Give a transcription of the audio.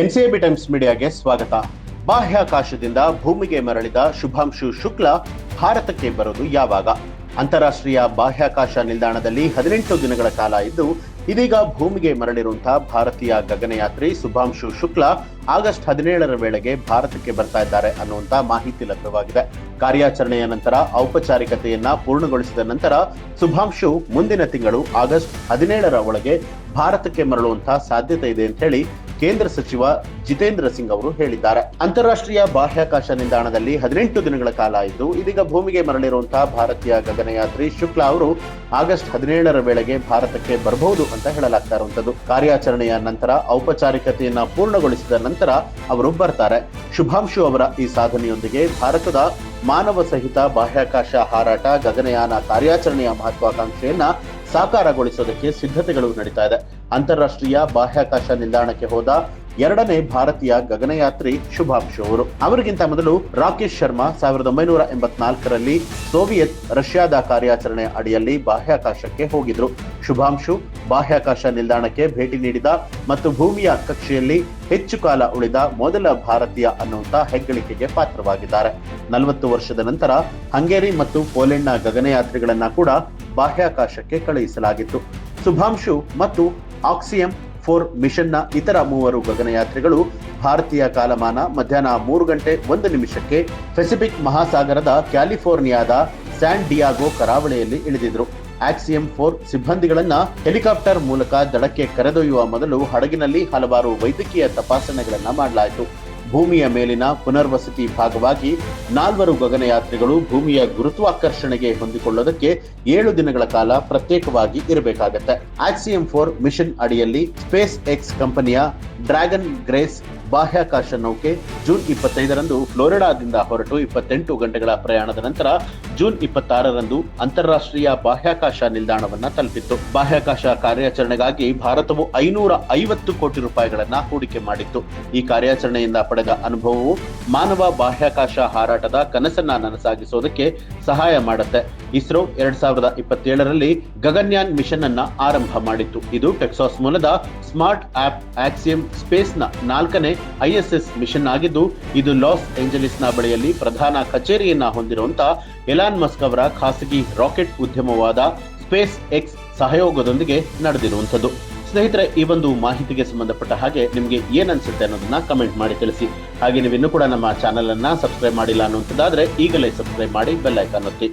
ಎನ್ಸಿಎಬಿ times ಮೀಡಿಯಾಗೆ ಸ್ವಾಗತ. ಬಾಹ್ಯಾಕಾಶದಿಂದ ಭೂಮಿಗೆ ಮರಳಿದ ಶುಭಾಂಶು ಶುಕ್ಲ ಭಾರತಕ್ಕೆ ಬರೋದು ಯಾವಾಗ? ಅಂತಾರಾಷ್ಟ್ರೀಯ ಬಾಹ್ಯಾಕಾಶ ನಿಲ್ದಾಣದಲ್ಲಿ ಹದಿನೆಂಟು ದಿನಗಳ ಕಾಲ ಇದ್ದು, ಇದೀಗ ಭೂಮಿಗೆ ಮರಳಿರುವಂತಹ ಭಾರತೀಯ ಗಗನಯಾತ್ರಿ ಶುಭಾಂಶು ಶುಕ್ಲ ಆಗಸ್ಟ್ ಹದಿನೇಳರ ವೇಳೆಗೆ ಭಾರತಕ್ಕೆ ಬರ್ತಾ ಇದ್ದಾರೆ ಅನ್ನುವಂತ ಮಾಹಿತಿ ಲಭ್ಯವಾಗಿದೆ. ಕಾರ್ಯಾಚರಣೆಯ ನಂತರ ಔಪಚಾರಿಕತೆಯನ್ನ ಪೂರ್ಣಗೊಳಿಸಿದ ನಂತರ ಶುಭಾಂಶು ಮುಂದಿನ ತಿಂಗಳು ಆಗಸ್ಟ್ ಹದಿನೇಳರ ಒಳಗೆ ಭಾರತಕ್ಕೆ ಮರಳುವಂತಹ ಸಾಧ್ಯತೆ ಇದೆ ಅಂತ ಹೇಳಿ ಕೇಂದ್ರ ಸಚಿವ ಜಿತೇಂದ್ರ ಸಿಂಗ್ ಅವರು ಹೇಳಿದ್ದಾರೆ. ಅಂತಾರಾಷ್ಟ್ರೀಯ ಬಾಹ್ಯಾಕಾಶ ನಿಲ್ದಾಣದಲ್ಲಿ ಹದಿನೆಂಟು ದಿನಗಳ ಕಾಲ ಇದ್ದು, ಇದೀಗ ಭೂಮಿಗೆ ಮರಳಿರುವಂತಹ ಭಾರತೀಯ ಗಗನಯಾತ್ರಿ ಶುಕ್ಲಾ ಅವರು ಆಗಸ್ಟ್ ಹದಿನೇಳರ ವೇಳೆಗೆ ಭಾರತಕ್ಕೆ ಬರಬಹುದು ಅಂತ ಹೇಳಲಾಗ್ತಾ ಇರುವಂತದ್ದು ಕಾರ್ಯಾಚರಣೆಯ ನಂತರ, ಔಪಚಾರಿಕತೆಯನ್ನ ಪೂರ್ಣಗೊಳಿಸಿದ ನಂತರ ಅವರು ಬರ್ತಾರೆ. ಶುಭಾಂಶು ಅವರ ಈ ಸಾಧನೆಯೊಂದಿಗೆ ಭಾರತದ ಮಾನವ ಸಹಿತ ಬಾಹ್ಯಾಕಾಶ ಹಾರಾಟ, ಗಗನಯಾನ ಕಾರ್ಯಾಚರಣೆಯ ಮಹತ್ವಾಕಾಂಕ್ಷೆಯನ್ನ ಸಾಕಾರಗೊಳಿಸೋದಕ್ಕೆ ಸಿದ್ಧತೆಗಳು ನಡೀತಾ ಇದೆ. ಅಂತಾರಾಷ್ಟ್ರೀಯ ಬಾಹ್ಯಾಕಾಶ ನಿಲ್ದಾಣಕ್ಕೆ ಹೋದ ಎರಡನೇ ಭಾರತೀಯ ಗಗನಯಾತ್ರಿ ಶುಭಾಂಶು ಅವರು. ಅವರಿಗಿಂತ ಮೊದಲು ರಾಕೇಶ್ ಶರ್ಮಾ ಸಾವಿರದ ಒಂಬೈನೂರ ಎಂಬತ್ನಾಲ್ಕರಲ್ಲಿ ಸೋವಿಯತ್ ರಷ್ಯಾದ ಕಾರ್ಯಾಚರಣೆ ಅಡಿಯಲ್ಲಿ ಬಾಹ್ಯಾಕಾಶಕ್ಕೆ ಹೋಗಿದ್ರು. ಶುಭಾಂಶು, ಬಾಹ್ಯಾಕಾಶ ನಿಲ್ದಾಣಕ್ಕೆ ಭೇಟಿ ನೀಡಿದ ಮತ್ತು ಭೂಮಿಯ ಕಕ್ಷೆಯಲ್ಲಿ ಹೆಚ್ಚು ಕಾಲ ಉಳಿದ ಮೊದಲ ಭಾರತೀಯ ಅನ್ನುವಂತ ಹೆಗ್ಗಳಿಕೆಗೆ ಪಾತ್ರವಾಗಿದ್ದಾರೆ. ನಲವತ್ತು ವರ್ಷದ ನಂತರ ಹಂಗೇರಿ ಮತ್ತು ಪೋಲೆಂಡ್ನ ಗಗನಯಾತ್ರಿಗಳನ್ನ ಕೂಡ ಬಾಹ್ಯಾಕಾಶಕ್ಕೆ ಕಳುಹಿಸಲಾಗಿತ್ತು. ಶುಭಾಂಶು ಮತ್ತು ಆಕ್ಸಿಯಂ ಫೋರ್ ಮಿಷನ್ನ ಇತರ ಮೂವರು ಗಗನಯಾತ್ರಿಗಳು ಭಾರತೀಯ ಕಾಲಮಾನ ಮಧ್ಯಾಹ್ನ ಮೂರು ಗಂಟೆ ಒಂದು ನಿಮಿಷಕ್ಕೆ ಪೆಸಿಫಿಕ್ ಮಹಾಸಾಗರದ ಕ್ಯಾಲಿಫೋರ್ನಿಯಾದ ಸ್ಯಾನ್ ಡಿಯಾಗೋ ಕರಾವಳಿಯಲ್ಲಿ ಇಳಿದಿದ್ರು ಆಕ್ಸಿಯಂ ಫೋರ್ ಸಿಬ್ಬಂದಿಗಳನ್ನ ಹೆಲಿಕಾಪ್ಟರ್ ಮೂಲಕ ದಡಕ್ಕೆ ಕರೆದೊಯ್ಯುವ ಮೊದಲು ಹಡಗಿನಲ್ಲಿ ಹಲವಾರು ವೈದ್ಯಕೀಯ ತಪಾಸಣೆಗಳನ್ನ ಮಾಡಲಾಯಿತು. ಭೂಮಿಯ ಮೇಲಿನ ಪುನರ್ವಸತಿ ಭಾಗವಾಗಿ ನಾಲ್ವರು ಗಗನಯಾತ್ರಿಗಳು ಭೂಮಿಯ ಗುರುತ್ವಾಕರ್ಷಣೆಗೆ ಹೊಂದಿಕೊಳ್ಳೋದಕ್ಕೆ ಏಳು ದಿನಗಳ ಕಾಲ ಪ್ರತ್ಯೇಕವಾಗಿ ಇರಬೇಕಾಗತ್ತೆ. ಆಕ್ಸಿಯಂ ಫೋರ್ ಮಿಷನ್ ಅಡಿಯಲ್ಲಿ ಸ್ಪೇಸ್ ಎಕ್ಸ್ ಕಂಪನಿಯ ಡ್ರ್ಯಾಗನ್ ಗ್ರೇಸ್ ಬಾಹ್ಯಾಕಾಶ ನೌಕೆ ಜೂನ್ ಇಪ್ಪತ್ತೈದರಂದು ಫ್ಲೋರಿಡಾದಿಂದ ಹೊರಟು ಇಪ್ಪತ್ತೆಂಟು ಗಂಟೆಗಳ ಪ್ರಯಾಣದ ನಂತರ ಜೂನ್ ಇಪ್ಪತ್ತಾರರಂದು ಅಂತಾರಾಷ್ಟ್ರೀಯ ಬಾಹ್ಯಾಕಾಶ ನಿಲ್ದಾಣವನ್ನ ತಲುಪಿತ್ತು. ಬಾಹ್ಯಾಕಾಶ ಕಾರ್ಯಾಚರಣೆಗಾಗಿ ಭಾರತವು ಐನೂರ ಐವತ್ತು ಕೋಟಿ ರೂಪಾಯಿಗಳನ್ನ ಹೂಡಿಕೆ ಮಾಡಿತ್ತು. ಈ ಕಾರ್ಯಾಚರಣೆಯಿಂದ ಪಡೆದ ಅನುಭವವು ಮಾನವ ಬಾಹ್ಯಾಕಾಶ ಹಾರಾಟದ ಕನಸನ್ನ ನನಸಾಗಿಸೋದಕ್ಕೆ ಸಹಾಯ ಮಾಡುತ್ತೆ. ಇಸ್ರೋ ಎರಡ್ ಸಾವಿರದ ಇಪ್ಪತ್ತೇಳರಲ್ಲಿ ಗಗನ್ಯಾನ್ ಮಿಷನ್ ಅನ್ನ ಆರಂಭ ಮಾಡಿತ್ತು. ಇದು ಟೆಕ್ಸಾಸ್ ಮೂಲದ ಸ್ಮಾರ್ಟ್ ಆಪ್ ಆಕ್ಸಿಯಂ ಸ್ಪೇಸ್ನ ನಾಲ್ಕನೇ ಐಎಸ್ಎಸ್ ಮಿಷನ್ ಆಗಿದ್ದು, ಇದು ಲಾಸ್ ಏಂಜಲೀಸ್ನ ಬಳಿಯಲ್ಲಿ ಪ್ರಧಾನ ಕಚೇರಿಯನ್ನ ಹೊಂದಿರುವಂತ ಎಲಾನ್ ಮಸ್ಕ್ ಅವರ ಖಾಸಗಿ ರಾಕೆಟ್ ಉದ್ಯಮವಾದ ಸ್ಪೇಸ್ ಎಕ್ಸ್ ಸಹಯೋಗದೊಂದಿಗೆ ನಡೆದಿರುವಂಥದ್ದು. ಸ್ನೇಹಿತರೆ, ಈ ಒಂದು ಮಾಹಿತಿಗೆ ಸಂಬಂಧಪಟ್ಟ ಹಾಗೆ ನಿಮಗೆ ಏನ್ ಅನ್ಸುತ್ತೆ ಅನ್ನೋದನ್ನ ಕಮೆಂಟ್ ಮಾಡಿ ತಿಳಿಸಿ. ಹಾಗೆ ನೀವಿನ್ನೂ ಕೂಡ ನಮ್ಮ ಚಾನೆಲ್ ಅನ್ನ ಸಬ್ಸ್ಕ್ರೈಬ್ ಮಾಡಿಲ್ಲ ಅನ್ನುವಂಥದ್ದಾದ್ರೆ ಈಗಲೇ ಸಬ್ಸ್ಕ್ರೈಬ್ ಮಾಡಿ ಬೆಲ್ ಐಕಾನ್ ಒತ್ತಿ.